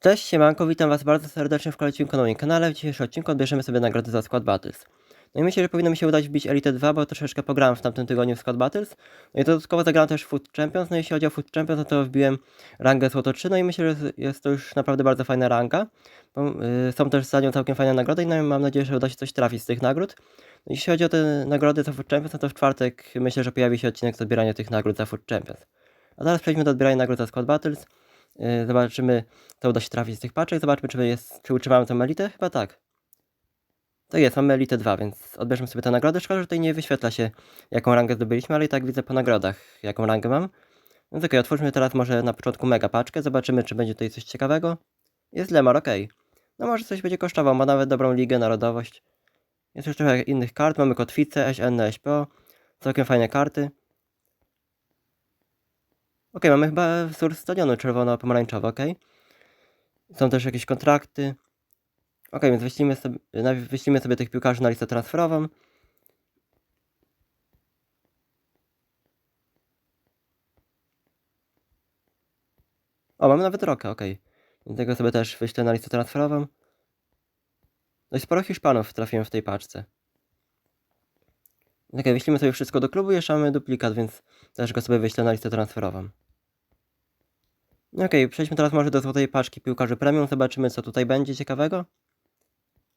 Cześć, siemanko, witam was bardzo serdecznie w kolejnym na moim kanale. W dzisiejszym odcinku odbierzemy sobie nagrody za Squad Battles. No i myślę, że powinno mi się udać wbić Elite 2, bo troszeczkę pograłem w tamtym tygodniu w Squad Battles. No i dodatkowo zagrałem też Food Champions, no i jeśli chodzi o Food Champions, no to wbiłem rangę Złoto 3, no i myślę, że jest to już naprawdę bardzo fajna ranga. Yy, są też za nią całkiem fajne nagrody no, i mam nadzieję, że uda się coś trafić z tych nagród. No, jeśli chodzi o te nagrody za Food Champions, no to w czwartek myślę, że pojawi się odcinek z odbierania tych nagród za Food Champions. A teraz przejdźmy do odbierania nagród za Squad Battles. Yy, zobaczymy, co uda się trafić z tych paczek. Zobaczmy, czy, jest, czy utrzymamy tą elitę. Chyba tak. To jest, mamy elitę 2, więc odbierzmy sobie tę nagrodę. Szkoda, że tutaj nie wyświetla się, jaką rangę zdobyliśmy, ale i tak widzę po nagrodach, jaką rangę mam. Więc okej, otwórzmy teraz może na początku mega paczkę. Zobaczymy, czy będzie tutaj coś ciekawego. Jest Lemar, okej. No może coś będzie kosztował, ma nawet dobrą ligę, narodowość. Jest już trochę innych kart, mamy kotwicę, SN, SPO. Całkiem fajne karty. Okej, mamy chyba wzór stadionu czerwono-pomarańczowy, okej. Są też jakieś kontrakty. Okej, więc wyślimy sobie, sobie tych piłkarzy na listę transferową. O, mamy nawet rokę. Więc tego sobie też wyślę na listę transferową. Dość sporo Hiszpanów trafiłem w tej paczce. Okej, wyślimy sobie wszystko do klubu, jeszcze mamy duplikat, więc też go sobie wyślę na listę transferową. Okej, przejdźmy teraz może do złotej paczki piłkarzy premium, zobaczymy co tutaj będzie ciekawego.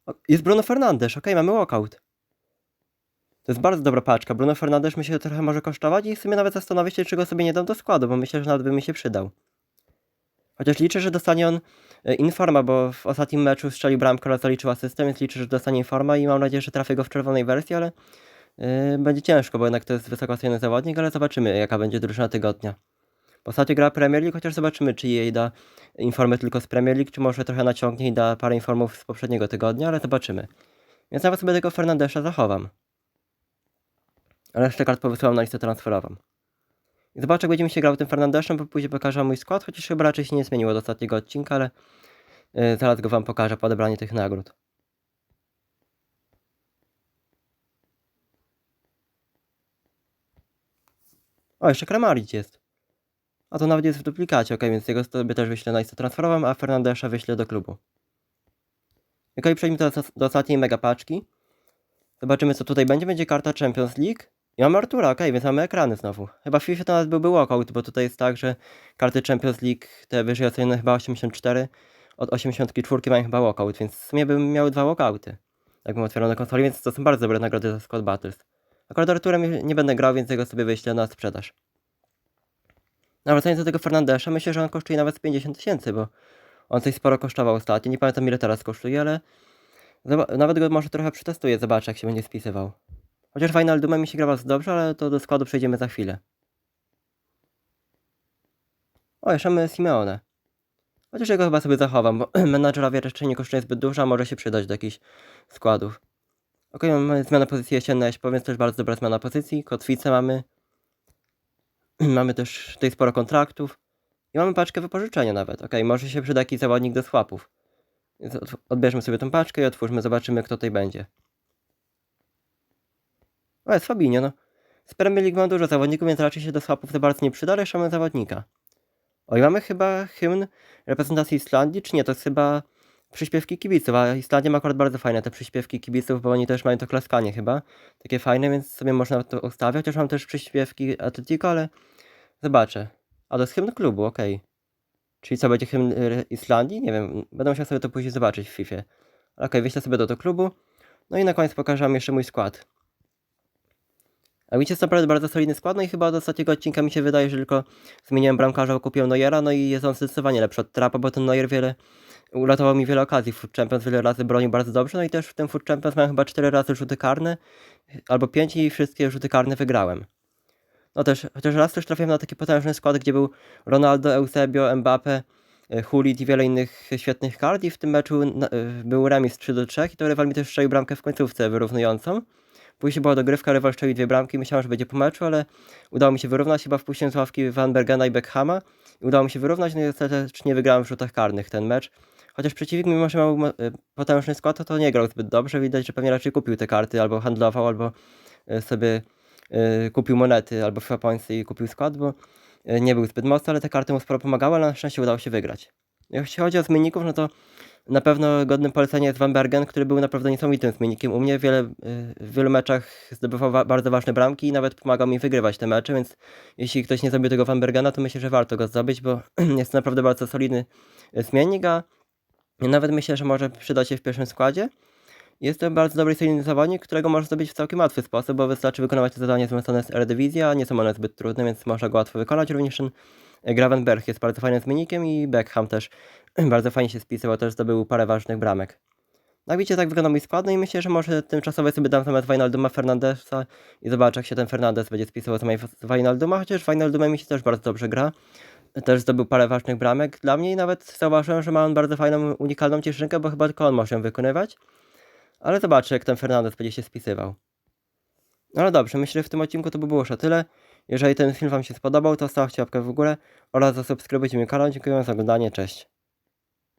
O, jest Bruno Fernandes, okej, mamy walkout. To jest bardzo dobra paczka, Bruno Fernandes mi się trochę może kosztować i w sumie nawet zastanowię się, czy go sobie nie dam do składu, bo myślę, że nawet by mi się przydał. Chociaż liczę, że dostanie on e, informa, bo w ostatnim meczu strzelił bramkę oraz zaliczył asystę, więc liczę, że dostanie informa i mam nadzieję, że trafię go w czerwonej wersji, ale yy, będzie ciężko, bo jednak to jest wysoko oceniony zawodnik, ale zobaczymy jaka będzie drużyna tygodnia. Ostatnio gra Premier League, chociaż zobaczymy, czy jej da informy tylko z Premier League, czy może trochę naciągnie i da parę informów z poprzedniego tygodnia, ale zobaczymy. Więc nawet sobie tego Fernandesza zachowam. Jeszcze kart powysyłam na listę transferową. I zobaczę, jak będzie mi się grał tym Fernandeszem, bo później pokażę mój skład, chociaż chyba raczej się nie zmieniło od ostatniego odcinka, ale yy, zaraz go wam pokażę po odebraniu tych nagród. O, jeszcze Kramaric jest. A to nawet jest w duplikacie, ok, więc jego sobie też wyślę na transferową, a Fernandesza wyślę do klubu. Ok, przejdźmy do, ostatniej mega paczki. Zobaczymy co tutaj będzie. Będzie karta Champions League. I mamy Artura, ok, więc mamy ekrany znowu. Chyba w FIFA to nawet byłby walkout, bo tutaj jest tak, że karty Champions League, te wyżej ocenione chyba 84, od 84 mają chyba walkout, więc w sumie bym miał dwa walkouty. Jakbym otwierał na konsoli, więc to są bardzo dobre nagrody za Squad Battles. Akurat Arturem nie będę grał, więc jego sobie wyślę na sprzedaż. No, wracając do tego Fernandesza, myślę, że on kosztuje nawet z 50 tysięcy, bo on coś sporo kosztował ostatnio. Nie pamiętam ile teraz kosztuje, ale nawet go może trochę przetestuję, zobaczę jak się będzie spisywał. Chociaż Wijnalduma mi się gra bardzo dobrze, ale to do składu przejdziemy za chwilę. O, jeszcze mamy Simeone. Chociaż jego chyba sobie zachowam, bo menadżerowie jeszcze nie kosztuje zbyt dużo, a może się przydać do jakichś składów. Ok, mamy zmianę pozycji jesiennej, więc też bardzo dobra zmiana pozycji. Kotwicę mamy. mamy też tutaj sporo kontraktów. I mamy paczkę wypożyczenia nawet. Ok, może się przyda jakiś zawodnik do swapów. Więc od- odbierzmy sobie tą paczkę i otwórzmy, zobaczymy kto tutaj będzie. Jest Fabinho, no. Z Premier League mam dużo zawodników, więc raczej się do swapów za bardzo nie przyda, ale mamy zawodnika. O, i mamy chyba hymn reprezentacji Islandii, czy nie? To jest chyba przyśpiewki kibiców, a Islandia ma akurat bardzo fajne te przyśpiewki kibiców, bo oni też mają to klaskanie chyba. Takie fajne, więc sobie można to ustawiać. Chociaż mam też przyśpiewki Atletico, ale zobaczę. A to jest hymn klubu, okej. Czyli co, będzie hymn y, Islandii? Nie wiem, będę musiał sobie to później zobaczyć w FIFA. Ale okej, wyślę sobie do, do klubu. No i na koniec pokażę wam jeszcze mój skład. A widzicie, jest naprawdę bardzo solidny skład, no i chyba od ostatniego odcinka mi się wydaje, że tylko zmieniłem bramkarza, kupiłem Neuera, no i jest on zdecydowanie lepszy od Trapa, bo ten Neuer wiele, uratował mi wiele okazji Food Champions, wiele razy bronił bardzo dobrze, no i też w tym Food Champions miałem chyba 4 razy rzuty karne, albo 5 i wszystkie rzuty karne wygrałem. No też, chociaż raz też trafiłem na taki potężny skład, gdzie był Ronaldo, Eusebio, Mbappe, e, Hulit i wiele innych świetnych kart i w tym meczu na- e, był remis 3 do 3 i to rywal mi też strzelił bramkę w końcówce wyrównującą. Później była dogrywka, rywal strzelił dwie bramki, myślałem, że będzie po meczu, ale udało mi się wyrównać, chyba wpuściłem z ławki Van Bergena i Beckhama i udało mi się wyrównać, no i ostatecznie wygrałem w rzutach karnych ten mecz. Chociaż przeciwnik, mimo że miał e, potężny skład, to, to nie grał zbyt dobrze, widać, że pewnie raczej kupił te karty, albo handlował, albo sobie kupił monety, albo FIFA Points i kupił skład, bo e, nie był zbyt mocny, ale te karty mu sporo pomagały, ale na szczęście udało się wygrać. Jeśli chodzi o zmienników, no to na pewno godnym polecenia jest Van Bergen, który był naprawdę niesamowitym zmiennikiem. U mnie wiele, y, w wielu meczach zdobywał wa- bardzo ważne bramki i nawet pomagał mi wygrywać te mecze, więc jeśli ktoś nie zrobił tego Van Bergena, to myślę, że warto go zdobyć, bo jest naprawdę bardzo solidny y, zmiennik, a nawet myślę, że może przydać się w pierwszym składzie. Jest to bardzo dobry i zawodnik, którego można zdobyć w całkiem łatwy sposób, bo wystarczy wykonywać zadania związane z Eredivisie, a nie są one zbyt trudne, więc można go łatwo wykonać. Również ten Gravenberg jest bardzo fajnym zmiennikiem i Beckham też bardzo fajnie się spisywał, też zdobył parę ważnych bramek. Jak widzicie, tak wygląda mój skład, no i myślę, że może tymczasowo sobie dam zamiast Wijnalduma Fernandesa i zobaczę, jak się ten Fernandes będzie spisywał zamiast Wijnalduma, chociaż Wijnaldumem mi się też bardzo dobrze gra. Też zdobył parę ważnych bramek dla mnie i nawet zauważyłem, że ma on bardzo fajną, unikalną cieszynkę, bo chyba tylko on może ją wykonywać. Ale zobaczę, jak ten Fernandez będzie się spisywał. No ale dobrze, myślę, że w tym odcinku to by było już o tyle. Jeżeli ten film Wam się spodobał, to stawcie łapkę w górę oraz zasubskrybujcie mój kanał. Dziękuję za oglądanie, cześć.